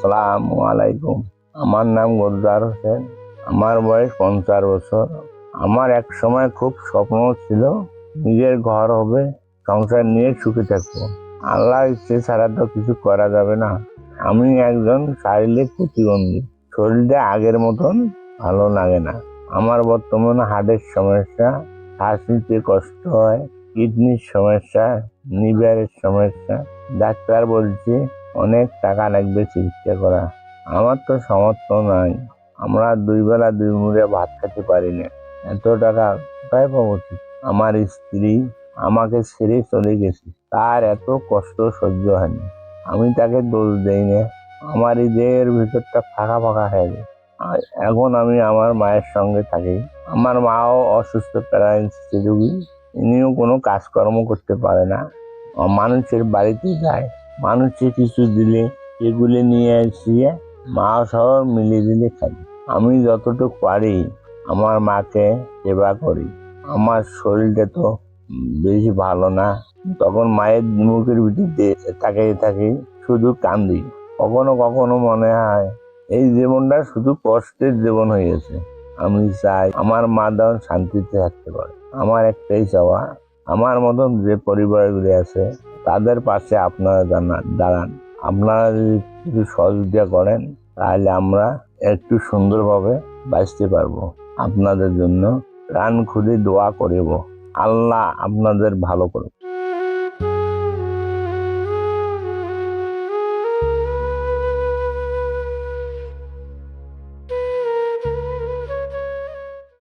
আসসালামু আলাইকুম। আমার নাম গোলদার হোসেন। আমার বয়স পঞ্চাশ বছর। আমার এক সময় খুব স্বপ্ন ছিল নিজের ঘর হবে, সংসার নিয়ে সুখে থাকব। আল্লাহ ইচ্ছে ছাড়া তো কিছু করা যাবে না। আমি একজন শারীরিক প্রতিবন্ধী। শরীরটা আগের মতন ভালো লাগে না। আমার বর্তমানে হার্টের সমস্যা শ্বাস নিতে কষ্ট হয়, কিডনির সমস্যা, লিভারের সমস্যা। ডাক্তার বলছে অনেক টাকা লাগবে চিকিৎসা করা। আমার তো সামর্থ্য নাই। আমরা দুই বেলা দুই মুড়ে ভাত খেতে পারি না। এত টাকা কোথায় পাবো? আমার স্ত্রী আমাকে ছেড়ে চলে গেছে। তার এত কষ্ট সহ্য হয়নি। আমি তাকে দোষ দেই না। আমার হৃদয়ের ভিতরটা ফাঁকা ফাঁকা হয়ে যায়। আর এখন আমি আমার মায়ের সঙ্গে থাকি। আমার মাও অসুস্থ প্যারালাইসিস রোগী। ইনিও কোনো কাজকর্ম করতে পারে না। মানুষের বাড়িতে যায়। মানুষে কিছু দিলে এগুলি নিয়ে এসিয়ে মা সহ মিলিয়ে দিলে খাই। আমি যতটুকু পারি আমার মাকে সেবা করি। আমার শরীরটা তো বেশি ভালো না। তখন মায়ের মুখের ভিতরে তাকিয়ে থাকি শুধু কান্দি। কখনো কখনো মনে হয়, এই জীবনটা শুধু কষ্টের জীবন হয়ে গেছে। আমি চাই আমার মা যেন শান্তিতে থাকতে পারে। আমার একটাই চাওয়া, আমার মতন যে পরিবারগুলি আছে তাদের পাশে আপনারা জানান দাঁড়ান। আপনারা যদি কিছু সহযোগিতা করেন, তাহলে আমরা একটু সুন্দরভাবে বাঁচতে পারব। আপনাদের জন্য প্রাণ খুঁজে দোয়া করিব। আল্লাহ আপনাদের ভালো করুন